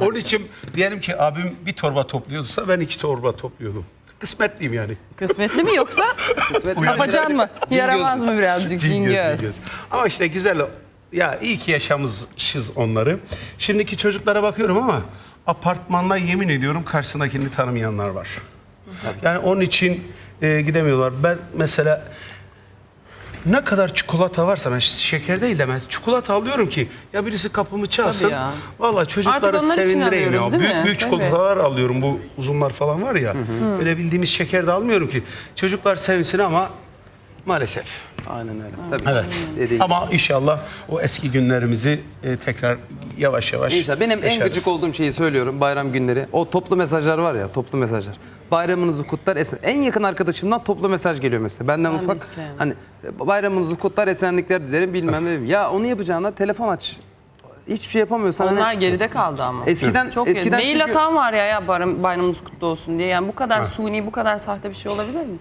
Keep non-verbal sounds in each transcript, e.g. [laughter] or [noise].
Onun için diyelim ki abim bir torba topluyorsa ben iki torba topluyordum. Kısmetliyim yani. Kısmetli mi yoksa [laughs] afacan mı? Yaramaz mı birazcık Cingöz. Ama işte güzel. Ya iyi ki yaşamışız onları. Şimdiki çocuklara bakıyorum ama apartmanla yemin ediyorum karşısındakini tanımayanlar var. Yani onun için e, gidemiyorlar. Ben mesela ne kadar çikolata varsa ben şeker değil de ben çikolata alıyorum ki ya birisi kapımı çalsın. Tabii ya. Vallahi çocukları Artık onlar için sevindireyim alıyoruz, ya. değil Büyük mi? büyük Tabii. çikolatalar alıyorum bu uzunlar falan var ya. Böyle bildiğimiz şeker de almıyorum ki. Çocuklar sevinsin ama maalesef. Aynen öyle. Tabii. Evet. Dediğin Ama inşallah o eski günlerimizi e, tekrar yavaş yavaş İnşallah. Benim en yaşarız. gıcık olduğum şeyi söylüyorum bayram günleri. O toplu mesajlar var ya toplu mesajlar. Bayramınızı kutlar esen. En yakın arkadaşımdan toplu mesaj geliyor mesela. Benden Ben de ufak hani bayramınızı kutlar esenlikler dilerim bilmem ne. Ya onu yapacağına telefon aç. Hiçbir şey yapamıyorsan hani Onlar geride kaldı ama. eskiden Çok eskiden. Mail çünkü- atan var ya ya bayram, bayramımız kutlu olsun diye. Yani bu kadar suni, bu kadar sahte bir şey olabilir mi?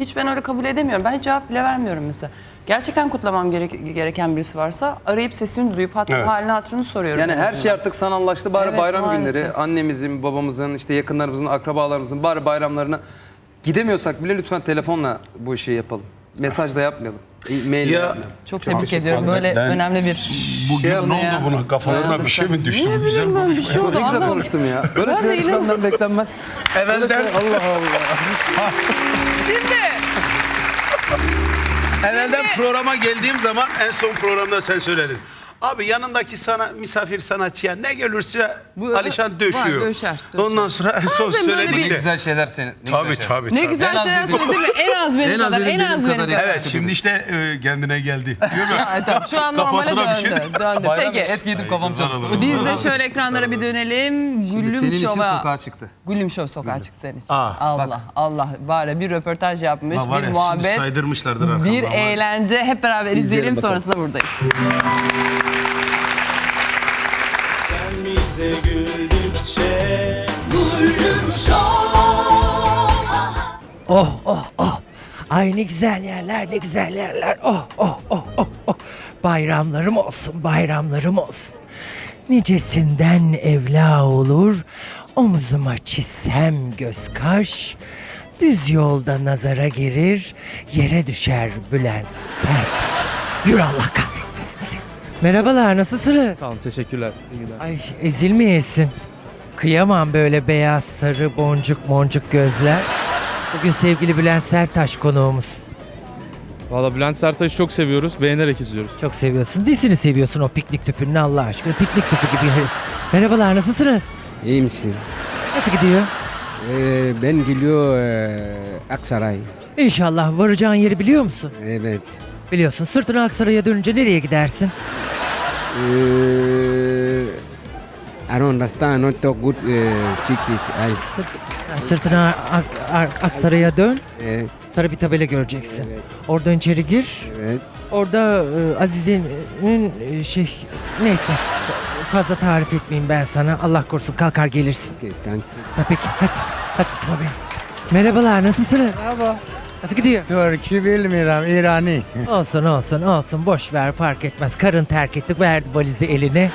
Hiç ben öyle kabul edemiyorum. Ben hiç cevap bile vermiyorum mesela. Gerçekten kutlamam gerek- gereken birisi varsa arayıp sesini duyup hatta Evet. halini hatırını soruyorum. Yani en her azından. şey artık sanallaştı. Bari Evet, bayram maalesef. günleri annemizin, babamızın, işte yakınlarımızın, akrabalarımızın bari bayramlarına gidemiyorsak bile lütfen telefonla bu işi yapalım. Mesajla yapmayalım. e- Maille Ya- yapmayalım. Çok tebrik ediyorum. Böyle Ben- önemli bir Bugün şey ne oldu ya. buna? Kafasına bir şey mi düştü? Ne Bu güzel bileyim ben, bir konuşma. şey oldu. Ne güzel anlamadım. konuştum ya. Böyle Ben de şeyler hiç benden beklenmez. Evvelden, Allah Allah. [laughs] Şimdi evvelden programa geldiğim zaman en son programda sen söyledin. Abi yanındaki sana misafir sanatçıya ne gelirse Bu- Alişan var, döşüyor. döşer, döşer. Ondan sonra en son Bazen böyle söyledik bir- Ne de. güzel şeyler senin. Ne Tabii güzel tabii. ne tabii. güzel En az şeyler benim- söyledi mi? En az benim En az kadar, benim- en az benim benim kadar kadar. Evet şimdi işte e, kendine geldi. Değil mi? Ha, tamam, şu an normale Kafasına bir şey- döndü. döndü. Bayram Peki. et yedim kafam çalıştı. Biz de şöyle ekranlara bir dönelim. Gülüm Senin için Şov'a. sokağa çıktı. Gülüm Şov sokağa çıktı senin için. Aa, Allah Allah. Bari bir röportaj yapmış, Ha, var bir ya, şimdi muhabbet, saydırmışlardır arkamdan. bir var. eğlence. Hep beraber izleyelim bakalım. sonrasında buradayız. Bize güldükçe Oh oh oh. Ay ne güzel yerler ne güzel yerler. Oh oh oh oh oh. Bayramlarım olsun bayramlarım olsun. Nicesinden evla olur. Omzuma çizsem göz kaş. Düz yolda nazara girir. Yere düşer Bülent Sertaş. Yürü Allah kahretmesin seni. Merhabalar nasılsınız? Sağ olun, teşekkürler. İyi günler. Ay ezilmeyesin. Kıyamam böyle beyaz sarı boncuk boncuk gözler. Bugün sevgili Bülent Sertaş konuğumuz. Valla Bülent Sertaş'ı çok seviyoruz, beğenerek izliyoruz. Çok seviyorsun. Nesini seviyorsun o piknik tüpünün Allah aşkına? Piknik tüpü gibi. herif. Merhabalar nasılsınız? İyi misin? Nasıl gidiyor? Ee, ben geliyor e, Aksaray. İnşallah varacağın yeri biliyor musun? Evet. Biliyorsun sırtını Aksaray'a dönünce nereye gidersin? Ee, I don't understand. Not talk good uh, Turkish. I, ha, sırtını Ak- Ak- Aksaray'a dön. evet, Sarı bir tabela göreceksin. Evet. Oradan içeri gir. evet. Orada e, Azize'nin e, şey neyse fazla tarif etmeyeyim ben sana. Allah korusun kalkar gelirsin. Okay, thank you. Ha, peki hadi. Hadi tutma beni. Merhabalar nasılsınız? Merhaba. Nasıl gidiyor? Türkçe bilmiyorum, İrani. [laughs] olsun olsun olsun boş ver fark etmez. Karın terk ettik verdi valizi eline.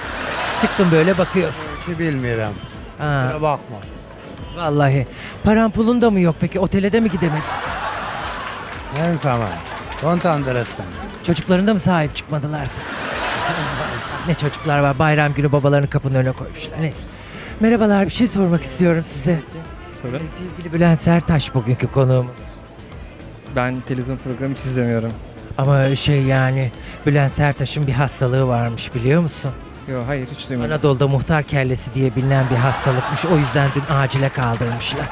Çıktım böyle bakıyorsun. Türkçe bilmiyorum. Ha, Kusura bakma. vallahi. Paran pulun da mı yok peki? Otele de mi gidemedin? Ben tamam. Don't understand. Çocuklarında mı sahip çıkmadılar sana? ne çocuklar var bayram günü babalarını kapının önüne koymuşlar. Neyse. Merhabalar bir şey sormak istiyorum size. Söyle. Sevgili Bülent Sertaş bugünkü konuğumuz. Ben televizyon programı hiç izlemiyorum. Ama şey yani Bülent Sertaş'ın bir hastalığı varmış biliyor musun? Yok hayır hiç duymadım. Anadolu'da muhtar kellesi diye bilinen bir hastalıkmış. O yüzden dün acile kaldırmışlar.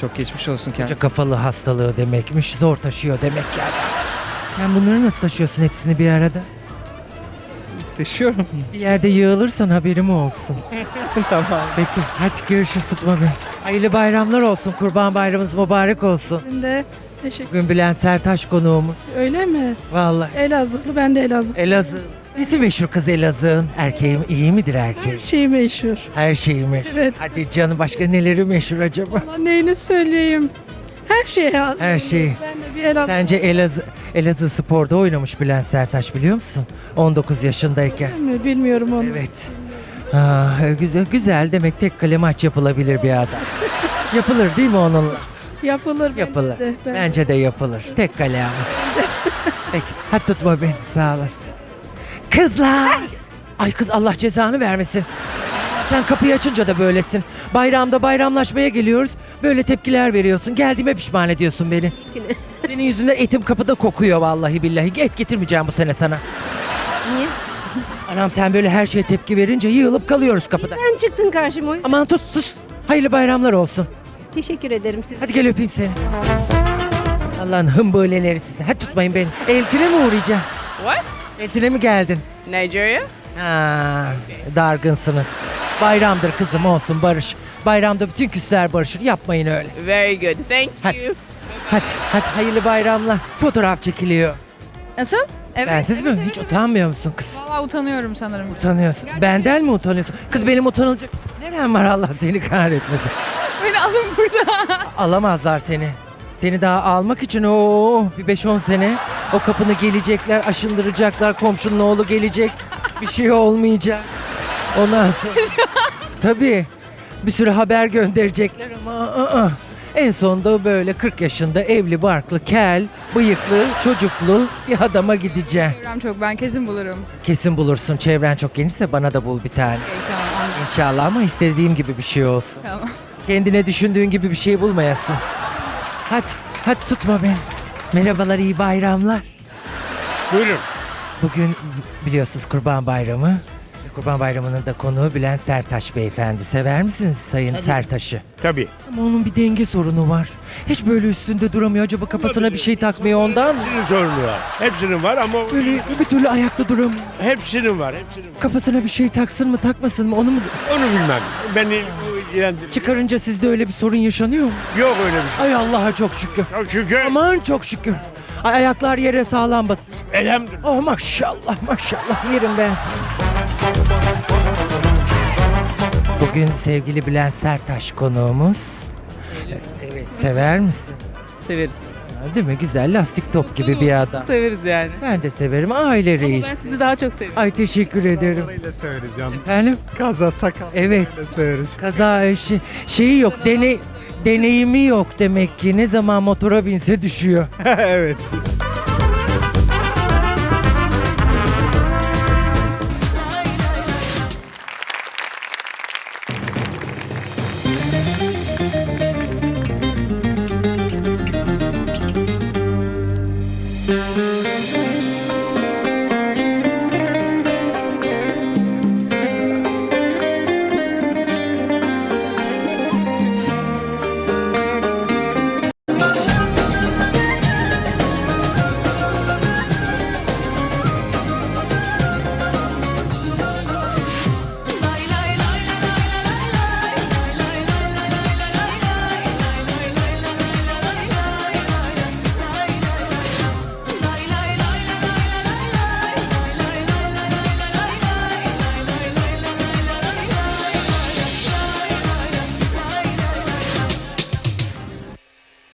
Çok geçmiş olsun Koca kendine. kafalı hastalığı demekmiş. Zor taşıyor demek yani. Sen bunları nasıl taşıyorsun hepsini bir arada? Taşıyorum. Bir yerde yığılırsan haberim olsun. [laughs] tamam. Peki hadi görüşürüz tutma beni. Hayırlı bayramlar olsun. Kurban bayramınız mübarek olsun. Ben de teşekkür Bugün Bülent Sertaş konuğumuz. Öyle mi? Vallahi. Elazığlı ben de Elazığ. Elazığ. Nesi meşhur kız Elazığ'ın? Erkeğim iyi midir Her erkeği? şey meşhur. Her şeyi mi? Evet. Hadi canım başka neleri meşhur acaba? Allah neyini söyleyeyim? Her şey ya. Her şey. Ben de bir Elazığ. Sence Elazığ, Elazığ Spor'da oynamış Bülent Sertaş biliyor musun? 19 yaşındayken. mi? Bilmiyorum onu. Evet. Ah, güzel, güzel demek tek kale maç yapılabilir bir adam. [laughs] yapılır değil mi onun? Yapılır. bence Yapılır. de. Ben- Bence de yapılır. Tek kale ama. [laughs] Peki. Hadi tutma beni. Sağ olasın. Kızlar. Ay kız Allah cezanı vermesin. Sen kapıyı açınca da böylesin. Bayramda bayramlaşmaya geliyoruz. Böyle tepkiler veriyorsun. Geldiğime pişman ediyorsun beni. Senin yüzünden etim kapıda kokuyor vallahi billahi. Et getirmeyeceğim bu sene sana. Niye? Anam sen böyle her şeye tepki verince yığılıp kalıyoruz kapıda. Sen çıktın karşıma. Aman tut sus. Hayırlı bayramlar olsun. Teşekkür ederim size. Hadi gel öpeyim seni. Allah'ın hımböleleri size. Hadi tutmayın beni. Eltine mi uğrayacaksın? What? Eltine mi geldin? Nigeria? Ha, dargınsınız. Bayramdır kızım olsun barış. Bayramda bütün küsler barışır. Yapmayın öyle. Very good. Thank Hadi. Hadi, hadi hayırlı bayramlar. Fotoğraf çekiliyor. Nasıl? Evet. Bensiz mi? Hiç utanmıyor musun kız? Valla utanıyorum sanırım. Utanıyorsun. Benden mi utanıyorsun? Kız benim utanılacak. Nerem var Allah seni kahretmesin. [laughs] Beni alın burada. Alamazlar seni. Seni daha almak için o bir 5-10 sene o kapını gelecekler, aşındıracaklar, komşunun oğlu gelecek. Bir şey olmayacak. Ondan sonra... [laughs] Tabii. Bir sürü haber gönderecekler ama ı-ı. En sonunda böyle 40 yaşında evli barklı, kel, bıyıklı, çocuklu bir adama gideceğim. Çevrem çok. Ben kesin bulurum. Kesin bulursun. Çevren çok genişse bana da bul bir tane. Okey, tamam anladım. İnşallah ama istediğim gibi bir şey olsun. Tamam. Kendine düşündüğün gibi bir şey bulmayasın. Hadi, hadi tutma beni. Merhabalar, iyi bayramlar. Buyurun. Bugün biliyorsunuz Kurban Bayramı. Kurban Bayramı'nın da konuğu Bülent Sertaş beyefendi. Sever misiniz Sayın Sertaş'ı? Tabii. Ama onun bir denge sorunu var. Hiç böyle üstünde duramıyor. Acaba kafasına bir şey takmıyor ondan mı? Hepsinin sorunu var. Hepsinin var ama Böyle bir türlü ayakta duramıyor. hepsinin var. Hepsinin var. Kafasına bir şey taksın mı takmasın mı onu mu? Onu bilmem. Beni bu ilgilendirmiyor. Çıkarınca sizde öyle bir sorun yaşanıyor mu? Yok öyle bir şey. Ay Allah'a çok şükür. Çok şükür. Aman çok şükür. Ay ayaklar yere sağlam basıyor. Elhamdülillah. Oh maşallah maşallah yerim ben seni. Bugün sevgili Bülent Sertaş konuğumuz. Evet. Sever misin? Severiz. Değil mi? Güzel lastik top gibi bir adam. Severiz yani. Ben de severim. Aile reis. sizi daha çok seviyorum. Ay teşekkür ederim. Öyle severiz canım. Efendim? Kaza sakal. Evet. Severiz. Kaza şey, şeyi yok. Deney, deneyimi yok demek ki. Ne zaman motora binse düşüyor. [laughs] evet.